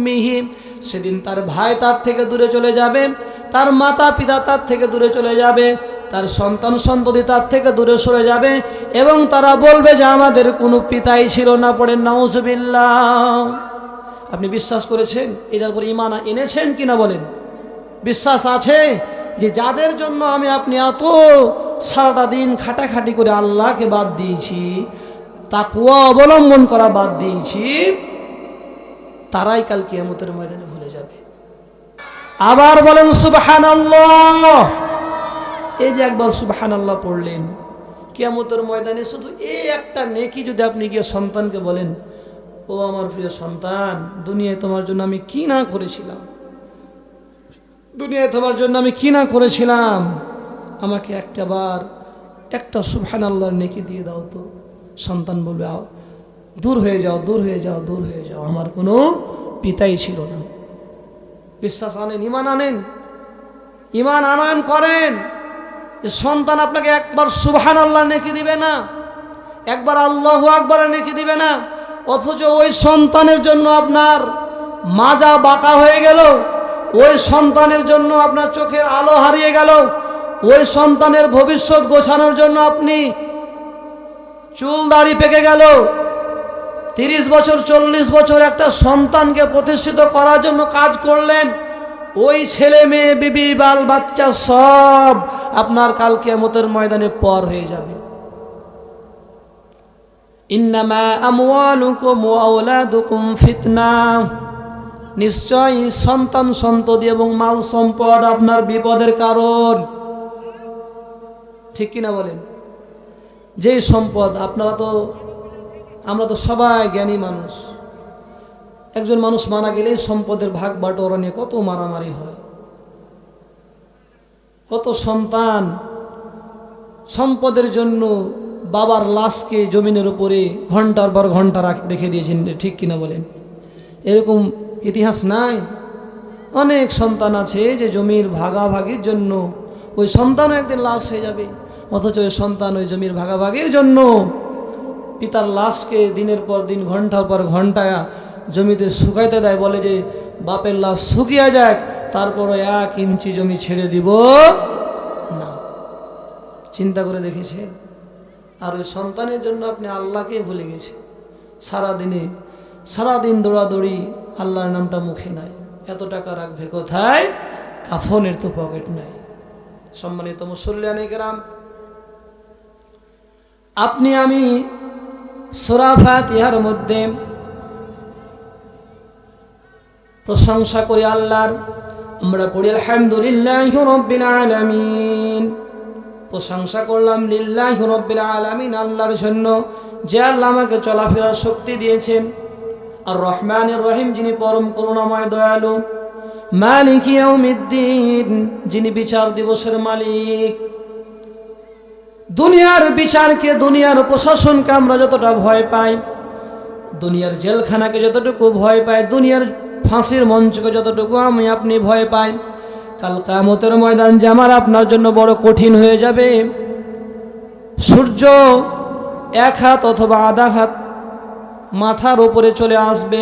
উম্মিহি, সেদিন তার ভাই তার থেকে দূরে চলে যাবে, তার মাতা পিতা তার থেকে দূরে চলে যাবে, তার সন্তান সন্ততি তার থেকে দূরে সরে যাবে এবং তারা বলবে যে আমাদের কোনো পিতাই ছিল না, পড়ে নাউজবিল্লাহ। আপনি বিশ্বাস করেছেন? এটার উপর ইমান এনেছেন কিনা বলেন? বিশ্বাস আছে যে যাদের জন্য আমি আপনি এত সারাটা দিন খাটাখাটি করে আল্লাহকে বাদ দিয়েছি, তাকুয়া অবলম্বন করা বাদ দিয়েছি তারাই কাল কিয়ামতের ময়দানে ভুলে যাবে। আবার বলেন সুবহান এই যে একবার সুবহান আল্লাহ পড়লেন, কিয়ামতের ময়দানে শুধু এই একটা নেকি যদি আপনি গিয়ে সন্তানকে বলেন, ও আমার প্রিয় সন্তান, দুনিয়ায় তোমার জন্য আমি কি না করেছিলাম? দুনিয়ায় তোমার জন্য আমি কি না করেছিলাম? আমাকে একটা বার একটা সুবহান আল্লাহর নেকি দিয়ে দাও তো। সন্তান বলবে দূর হয়ে যাও, দূর হয়ে যাও, দূর হয়ে যাও। আমার কোনো পিতাই ছিল না। বিশ্বাস আনেন ইমান আনেন। ইমান আনয়ন করেন। যে সন্তান আপনাকে একবার সুবহান আল্লাহ নেকি দিবে না, একবার আল্লাহ আকবর নেকি দিবে না, অথচ ওই সন্তানের জন্য আপনার মাজা বাঁকা হয়ে গেল, ওই সন্তানের জন্য আপনার চোখের আলো হারিয়ে গেল, ওই সন্তানের ভবিষ্যৎ গোছানোর জন্য আপনি চুল দাড়ি পেকে গেল তিরিশ বছর, চল্লিশ বছর একটা সন্তানকে প্রতিষ্ঠিত করার জন্য কাজ করলেন। ওই ছেলে মেয়ে, বিবি, বাল, বাচ্চা সব আপনার কালকে মতের ময়দানে পর হয়ে যাবে। ইন্নামা ওয়া ফিতনা। নিশ্চয়ই সন্তান সন্ততি এবং মাল সম্পদ আপনার বিপদের কারণ। ঠিক কিনা বলেন? যেই সম্পদ, আপনারা তো আমরা তো সবাই জ্ঞানী মানুষ। একজন মানুষ মারা গেলেই সম্পদের ভাগ বাটোয়ারা নিয়ে কত মারামারি হয়। কত সন্তান সম্পদের জন্য বাবার লাশকে জমিনের উপরে ঘণ্টার পর ঘণ্টা রাখ- রেখে দিয়েছেন ঠিক কিনা বলেন? এরকম ইতিহাস নাই? অনেক সন্তান আছে যে জমির ভাগাভাগির জন্য ওই সন্তানও একদিন লাশ হয়ে যাবে, অথচ ওই সন্তান ওই জমির ভাগাভাগির জন্য পিতার লাশকে দিনের পর দিন ঘণ্টার পর ঘণ্টা জমিতে শুকাইতে দেয়, বলে যে, বাপের লাশ শুকিয়ে যাক, তারপরও এক ইঞ্চি জমি ছেড়ে দিব না। চিন্তা করে দেখেছে, আর ওই সন্তানের জন্য আপনি আল্লাহকে ভুলে গেছে। সারাদিনে, সারাদিন দৌড়াদৌড়ি আল্লাহর নামটা মুখে নাই। এত টাকা রাখবে কোথায়? কাফনের তো পকেট নাই। সম্মানিত মুসল্লিয়ানি গ্রাম আপনি আমি সোরাফাত ইহার মধ্যে প্রশংসা করি আল্লাহর। আমরা পড়ি, আলহামদুলিল্লাহ রব্বিল আলামিন। প্রশংসা করলাম, লিল্লাহ রব্বিল আলামিন, আল্লাহর জন্য। যে আল্লাহ আমাকে চলাফেরার শক্তি দিয়েছেন। আর রহমানের রহিম, যিনি পরম করুণাময়, দয়ালু। মালিক ইয়াউমিদ্দিন, যিনি বিচার দিবসের মালিক। দুনিয়ার বিচারকে, দুনিয়ার প্রশাসনকে আমরা যতটা ভয় পাই, দুনিয়ার জেলখানাকে যতটুকু ভয় পাই, দুনিয়ার ফাঁসির মঞ্চকে যতটুকু আমি আপনি ভয় পাই, কাল কামতের ময়দান যে আমার আপনার জন্য বড় কঠিন হয়ে যাবে। সূর্য এক হাত অথবা আধা হাত মাথার উপরে চলে আসবে,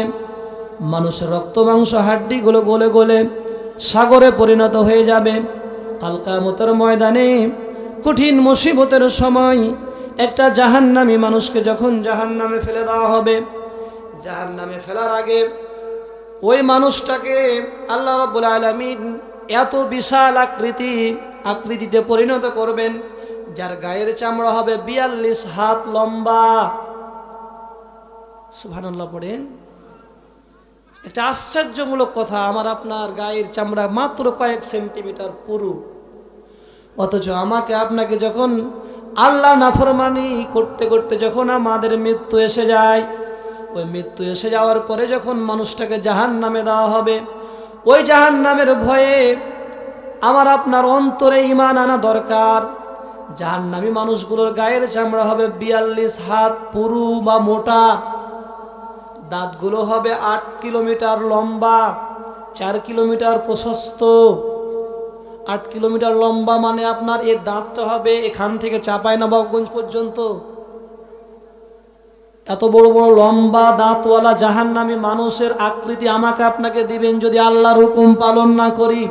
মানুষের রক্ত, মাংস, হাড্ডিগুলো গলে গলে সাগরে পরিণত হয়ে যাবে। কাল কামতের ময়দানে কঠিন মুসিবতের সময় একটা জাহান্নামী মানুষকে যখন জাহান্নামে ফেলে দেওয়া হবে, জাহান্নামে ফেলার আগে ওই মানুষটাকে আল্লাহ রব্বুল আলমিন এত বিশাল আকৃতি, আকৃতিতে পরিণত করবেন, যার গায়ের চামড়া হবে বিয়াল্লিশ হাত লম্বা। সুবহানাল্লাহ পড়েন। একটা আশ্চর্যমূলক কথা, আমার আপনার গায়ের চামড়া মাত্র কয়েক সেন্টিমিটার পুরু। অথচ আমাকে আপনাকে যখন আল্লাহ নাফরমানি করতে করতে যখন আমাদের মৃত্যু এসে যায়, ওই মৃত্যু এসে যাওয়ার পরে যখন মানুষটাকে জাহান নামে দেওয়া হবে, ওই জাহান নামের ভয়ে আমার আপনার অন্তরে ইমান আনা দরকার। জাহান নামী মানুষগুলোর গায়ের চামড়া হবে বিয়াল্লিশ হাত, পুরু বা মোটা। দাঁতগুলো হবে আট কিলোমিটার লম্বা, চার কিলোমিটার প্রশস্ত। আট কিলোমিটার লম্বা মানে আপনার এর দাঁতটা হবে এখান থেকে চাপাই নবাবগঞ্জ পর্যন্ত। এত বড় বড় লম্বা দাঁতওয়ালা জাহান্নামী মানুষের আকৃতি আমাকে আপনাকে দিবেন যদি আল্লাহর হুকুম পালন না করি।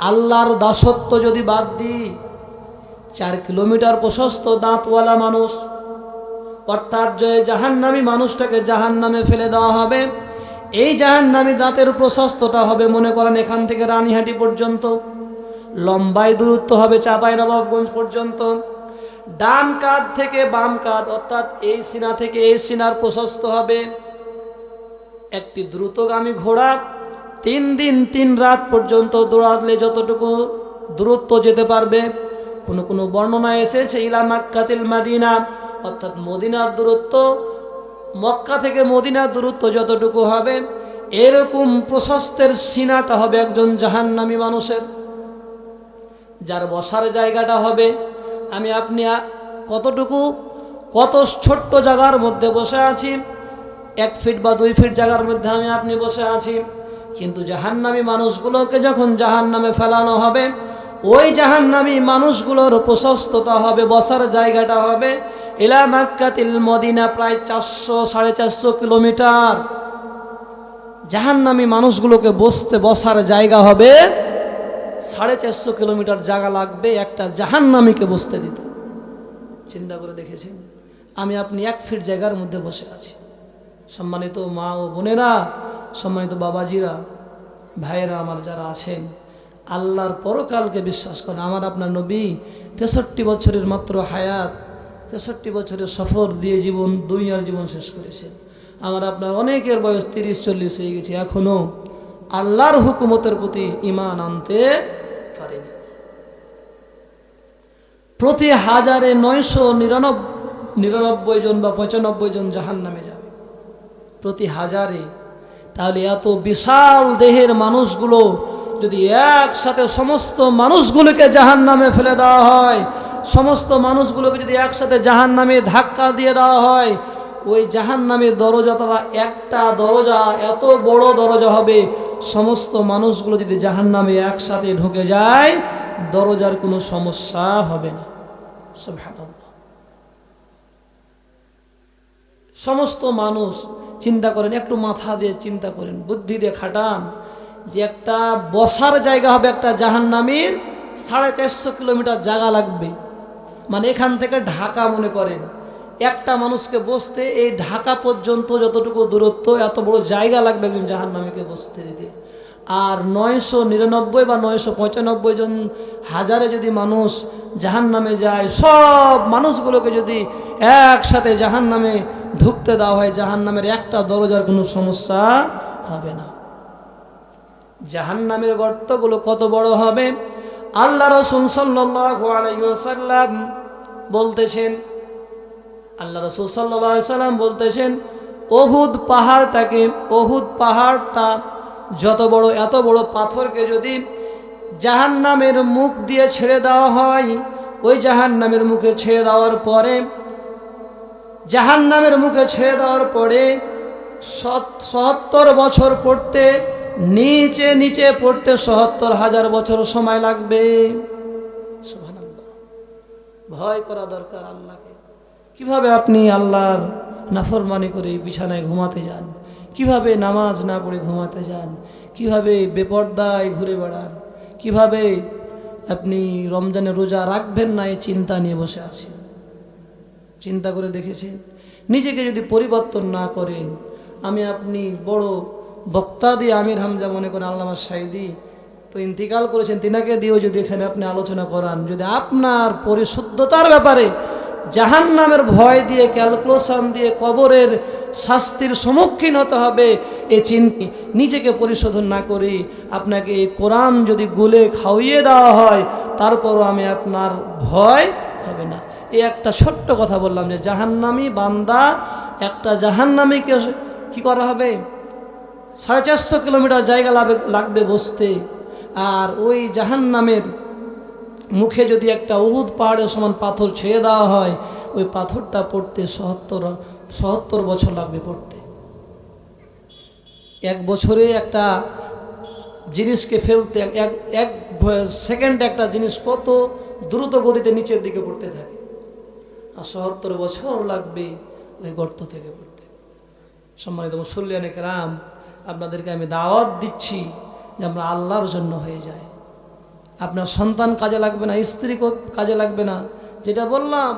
আল্লাহর দাসত্ব যদি বাদ দিই, চার কিলোমিটার প্রশস্ত দাঁতওয়ালা মানুষ, অর্থাৎ যে জাহান্নামী মানুষটাকে জাহান্নামে ফেলে দেওয়া হবে। এই জাহান্নামী দাঁতের প্রশস্তটা হবে মনে করেন এখান থেকে রানীহাটি পর্যন্ত। লম্বায় দূরত্ব হবে চাপাই নবাবগঞ্জ পর্যন্ত। ডান কাঁধ থেকে বাম কাঁধ, অর্থাৎ এই সিনা থেকে এই সিনার প্রশস্ত হবে। একটি দ্রুতগামী ঘোড়া, তিন দিন তিন রাত পর্যন্ত দৌড়ালে যতটুকু দূরত্ব যেতে পারবে। কোনো কোনো বর্ণনা এসেছে, ইলা মাক্কাতিল মাদিনা, অর্থাৎ মদিনার দূরত্ব, মক্কা থেকে মদিনার দূরত্ব যতটুকু হবে, এরকম প্রশস্তের সিনাটা হবে একজন জাহান্নামী মানুষের। যার বসার জায়গাটা হবে। আমি আপনি কতটুকু, কত ছোট্ট জায়গার মধ্যে বসে আছি? এক ফিট বা দুই ফিট জায়গার মধ্যে আমি আপনি বসে আছি। কিন্তু জাহান্নামী মানুষগুলোকে যখন জাহান্নামে ফেলানো হবে, ওই জাহান্নামী মানুষগুলোর প্রশস্ততা হবে, বসার জায়গাটা হবে এলা মাক্কাতিল মদিনা প্রায় চারশো, সাড়ে চারশো কিলোমিটার। জাহান্নামী মানুষগুলোকে বসতে, বসার জায়গা হবে সাড়ে চারশো কিলোমিটার জায়গা লাগবে, একটা জাহান্নামীকে বসতে দিতে। চিন্তা করে দেখেছেন? আমি আপনি এক ফিট জায়গার মধ্যে বসে আছি। সম্মানিত মা ও বোনেরা, সম্মানিত বাবাজিরা, ভাইয়েরা আমার যারা আছেন, আল্লাহর পরকালকে বিশ্বাস করেন। আমার আপনার নবী তেষট্টি বছরের মাত্র হায়াত, তেষট্টি বছরের সফর দিয়ে জীবন, দুনিয়ার জীবন শেষ করেছেন। আমার আপনার অনেকের বয়স তিরিশ, চল্লিশ হয়ে গেছে এখনও আল্লাহর হুকুমতের প্রতি ইমান আনতে পারেনি। প্রতি হাজারে নয়শো নিরানব্বই নিরানব্বই জন বা পঁচানব্বই জন জাহান নামে যাবে। প্রতি হাজারে। তাহলে এত বিশাল দেহের মানুষগুলো যদি একসাথে সমস্ত মানুষগুলোকে জাহান নামে ফেলে দেওয়া হয়, সমস্ত মানুষগুলোকে যদি একসাথে জাহান নামে ধাক্কা দিয়ে দেওয়া হয়, ওই জাহান নামে দরজা তারা একটা দরজা, এত বড় দরজা হবে সমস্ত মানুষগুলো যদি জাহান নামে একসাথে ঢুকে যায়, দরজার কোনো সমস্যা হবে না। সমস্ত মানুষ চিন্তা করেন, একটু মাথা দিয়ে চিন্তা করেন, বুদ্ধি দিয়ে খাটান যে একটা বসার জায়গা হবে একটা জাহান্নামীর, সাড়ে চারশো কিলোমিটার জায়গা লাগবে। মানে এখান থেকে ঢাকা মনে করেন একটা মানুষকে বসতে এই ঢাকা পর্যন্ত যতটুকু দূরত্ব, এত বড় জায়গা লাগবে একজন জাহান্নামীকে বসতে দিতে। আর নয়শো নিরানব্বই বা নয়শো পঁচানব্বই জন হাজারে যদি মানুষ জাহান নামে যায়, সব মানুষগুলোকে যদি একসাথে জাহান নামে ঢুকতে দেওয়া হয় জাহান নামের একটা দরজার কোনো সমস্যা হবে না। জাহান নামের গর্তগুলো কত বড় হবে? আল্লাহ রসুল সাল্লাম বলতেছেন আল্লাহ রসুল সাল্লাহ সাল্লাম বলতেছেন অহুদ পাহাড়টাকে অহুদ পাহাড়টা যত বড়, এত বড় পাথরকে যদি জাহান নামের মুখ দিয়ে ছেড়ে দেওয়া হয়, ওই জাহান নামের মুখে ছেড়ে দেওয়ার পরে জাহান নামের মুখে ছেড়ে দেওয়ার পরে সত্তর বছর পড়তে, নিচে নিচে পড়তে সত্তর হাজার বছর সময় লাগবে। ভয় করা দরকার আল্লাহকে। কীভাবে আপনি আল্লাহর নাফরমানি করে বিছানায় ঘুমাতে যান? কীভাবে নামাজ না পড়ে ঘুমাতে যান? কীভাবে বেপর্দায় ঘুরে বেড়ান? কীভাবে আপনি রমজানে রোজা রাখবেন না এই চিন্তা নিয়ে বসে আছেন? চিন্তা করে দেখেছেন? নিজেকে যদি পরিবর্তন না করেন, আমি আপনি বড় বক্তা দিয়ে আমির হামজা মনে করেন আল্লামা সাইদি তো ইন্তিকাল করেছেন, তিনাকে দিয়েও যদি এখানে আপনি আলোচনা করান, যদি আপনার পরিশুদ্ধতার ব্যাপারে জাহান নামের ভয় দিয়ে, ক্যালকুলেশন দিয়ে, কবরের শাস্তির সম্মুখীন হতে হবে, এ চিন্তি নিজেকে পরিশোধন না করে আপনাকে এই কোরআন যদি গুলে খাওয়িয়ে দেওয়া হয়, তারপরও আমি আপনার ভয় হবে না। এই একটা ছোট্ট কথা বললাম যে, জাহান্নামী বান্দা একটা জাহান্নামীকে কি করা হবে? সাড়ে চারশো কিলোমিটার জায়গা লাগবে লাগবে বসতে। আর ওই জাহান্নামের মুখে যদি একটা উহুদ পাহাড়ের সমান পাথর ছেড়ে দেওয়া হয়, ওই পাথরটা পড়তে সত্তর সত্তর বছর লাগবে পড়তে। এক বছরে একটা জিনিসকে ফেলতে, এক এক সেকেন্ড একটা জিনিস কত দ্রুত গতিতে নিচের দিকে পড়তে থাকে। আর সহত্তর বছর লাগবে ওই গর্ত থেকে পড়তে। সম্মানিত মুসল্লিয়ানে রাম, আপনাদেরকে আমি দাওয়াত দিচ্ছি যে আমরা আল্লাহর জন্য হয়ে যায় আপনার সন্তান কাজে লাগবে না স্ত্রী কাজে লাগবে না। যেটা বললাম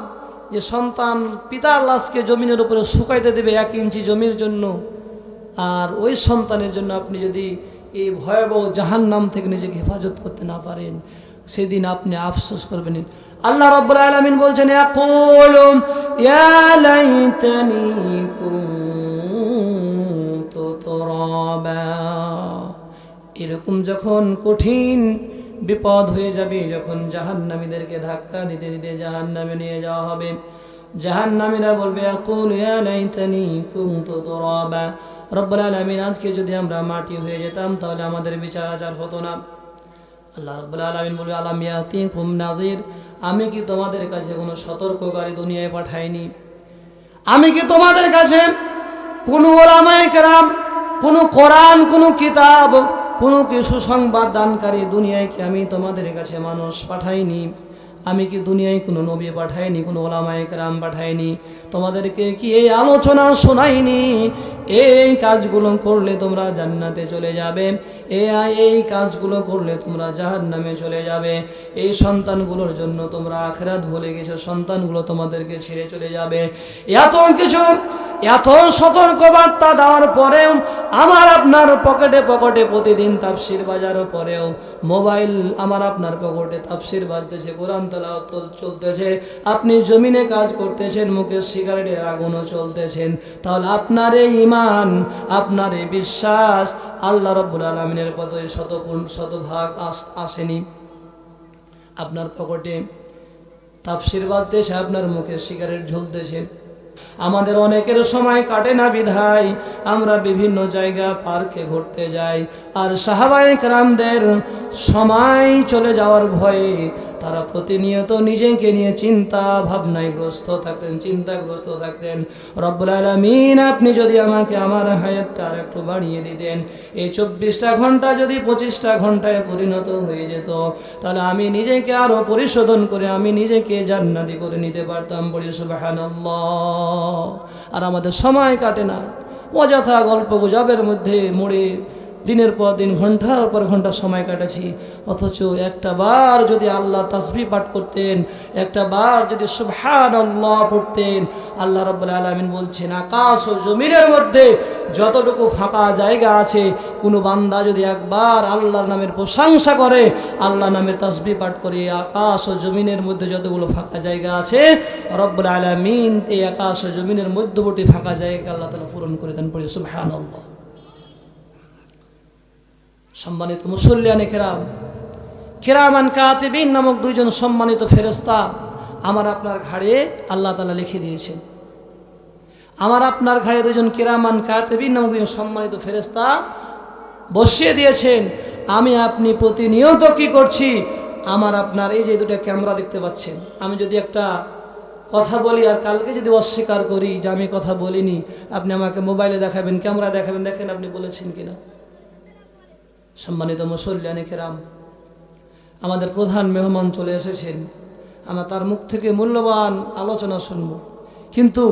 যে সন্তান পিতার লাশকে জমিনের উপরে শুকাইতে দেবে এক ইঞ্চি জমির জন্য, আর ওই সন্তানের জন্য আপনি যদি এই ভয়াবহ জাহান নাম থেকে নিজেকে হেফাজত করতে না পারেন, সেদিন আপনি আফসোস করবেন। আল্লাহ রব্বুল আলামিন বলছেন এরকম যখন কঠিন বিপদ হয়ে যাবে যখন জাহান্নামীদেরকে ধাক্কা দিতে দিতে জাহান্নামে নিয়ে যাওয়া হবে। জাহান্নামীরা বলবে রব্বুল আজকে যদি আমরা মাটি হয়ে যেতাম, তাহলে আমাদের বিচার আচার হতো না। আল্লাহ রব্বুল আলামিন বলবে, আলাম ইয়াতিকুম নাযির? আমি কি তোমাদের কাছে কোনো সতর্ককারী দুনিয়ায় পাঠাইনি? আমি কি তোমাদের কাছে কোনো ওলামায়ে কেরাম, কোনো কোরআন, কোনো কিতাব কোনো কিছু সুসংবাদ দানকারী দুনিয়ায় কি আমি তোমাদের কাছে মানুষ পাঠাইনি? আমি কি দুনিয়ায় কোনো নবী পাঠাইনি, কোনো ওলামায়ে রাম পাঠাইনি? তোমাদেরকে কি এই আলোচনা শোনাইনি? এই কাজগুলো করলে তোমরা জান্নাতে চলে যাবে। এ এই কাজগুলো করলে তোমরা জাহার নামে চলে যাবে। এই সন্তানগুলোর জন্য তোমরা আখেরাত ভুলে গেছো, সন্তানগুলো তোমাদেরকে ছেড়ে চলে যাবে। এত কিছু এত সতর্ক বার্তা দেওয়ার পরেও আমার আপনার পকেটে পকেটে প্রতিদিন তাফসির বাজার পরেও মোবাইল আমার আপনার পকেটে তাফসির বাজতেছে, কোরআন তালাওয়াত চলতেছে, আপনি জমিনে কাজ করতেছেন, মুখে সিগারেটের আগুনও চলতেছেন। তাহলে আপনার এই ইমান আপনার এই বিশ্বাস আল্লাহ রব্বুল আলমিনের পদে শতপূর্ণ, শতভাগ আস আসেনি। আপনার পকেটে তাফসির বাজতেছে, আপনার মুখে সিগারেট ঝুলতেছে। আমাদের অনেকের সময় কাটে না বিধায়। আমরা বিভিন্ন জায়গা পার্কে ঘুরতে যাই। আর সাহাবাহিক রামদের সময় চলে যাওয়ার ভয়ে তারা প্রতিনিয়ত নিজেকে নিয়ে চিন্তা ভাবনায় গ্রস্ত থাকতেন, চিন্তাগ্রস্ত থাকতেন। রব্বুল আলমিন, আপনি যদি আমাকে আমার হায়াতটা আর একটু বাড়িয়ে দিতেন, এই চব্বিশটা ঘণ্টা যদি পঁচিশটা ঘন্টায় পরিণত হয়ে যেত, তাহলে আমি নিজেকে আরও পরিশোধন করে আমি নিজেকে জান্নাতি করে নিতে পারতাম। বলি সুবাহান্লাহ আর আমাদের সময় কাটে না। অযথা গল্প গুজবের মধ্যে মোড়ে দিনের পর দিন, ঘণ্টার পর ঘণ্টা সময় কাটাচ্ছি। অথচ একটা বার যদি আল্লাহ তাসবি পাঠ করতেন, একটা বার যদি সুবহান আল্লাহ পড়তেন, আল্লাহ রব্বুল আলমিন বলছেন, আকাশ ও জমিনের মধ্যে যতটুকু ফাঁকা জায়গা আছে, কোনো বান্দা যদি একবার আল্লাহর নামের প্রশংসা করে আল্লাহ নামের তাসবি পাঠ করে, আকাশ ও জমিনের মধ্যে যতগুলো ফাঁকা জায়গা আছে, রব্বুল আলমিন এই আকাশ ও জমিনের মধ্যবর্তী ফাঁকা জায়গা আল্লাহ তালা পূরণ করে দেন, পড়ে সুবহান আল্লাহ সম্মানিত মুসল্লিয়ানে কেরাম, কেরামান কাতিবিন নামক দুইজন সম্মানিত ফেরেস্তা আমার আপনার ঘাড়ে আল্লাহ তালা লিখে দিয়েছেন। আমার আপনার ঘাড়ে দুজন কেরামান কাতেবিন নামক দুজন সম্মানিত ফেরেস্তা বসিয়ে দিয়েছেন, আমি আপনি প্রতিনিয়ত কি করছি? আমার আপনার এই যে দুটো ক্যামেরা দেখতে পাচ্ছেন, আমি যদি একটা কথা বলি আর কালকে যদি অস্বীকার করি যে আমি কথা বলিনি, আপনি আমাকে মোবাইলে দেখাবেন ক্যামেরা দেখাবেন, দেখেন আপনি বলেছেন কিনা। সম্মানিত মুসল্লিয়ানে কেরাম, আমাদের প্রধান মেহমান চলে এসেছেন। আমরা তার মুখ থেকে মূল্যবান আলোচনা শুনব। কিন্তু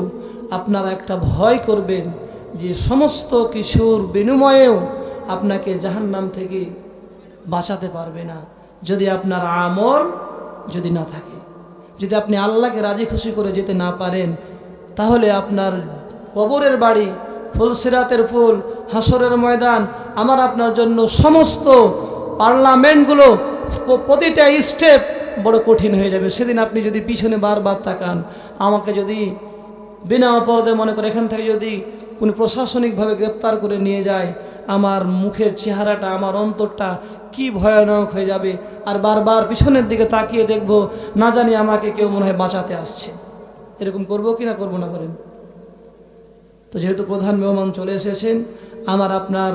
আপনারা একটা ভয় করবেন যে সমস্ত কিছুর বিনিময়েও আপনাকে জাহান্নাম থেকে বাঁচাতে পারবে না। যদি আপনার আমল যদি না থাকে, যদি আপনি আল্লাহকে রাজি খুশি করে যেতে না পারেন, তাহলে আপনার কবরের বাড়ি ফুলসিরাতের ফুল হাসরের ময়দান, আমার আপনার জন্য সমস্ত পার্লামেন্টগুলো প্রতিটা স্টেপ বড় কঠিন হয়ে যাবে। সেদিন আপনি যদি পিছনে বারবার তাকান, আমাকে যদি বিনা অপরাধে মনে করে এখান থেকে যদি কোনো প্রশাসনিকভাবে গ্রেপ্তার করে নিয়ে যায়, আমার মুখের চেহারাটা, আমার অন্তরটা কি ভয়ানক হয়ে যাবে। আর বারবার পিছনের দিকে তাকিয়ে দেখব, না জানি আমাকে কেউ মনে হয় বাঁচাতে আসছে। এরকম করব কি না করব না বলেন? তো যেহেতু প্রধান মেহমান চলে এসেছেন আমার আপনার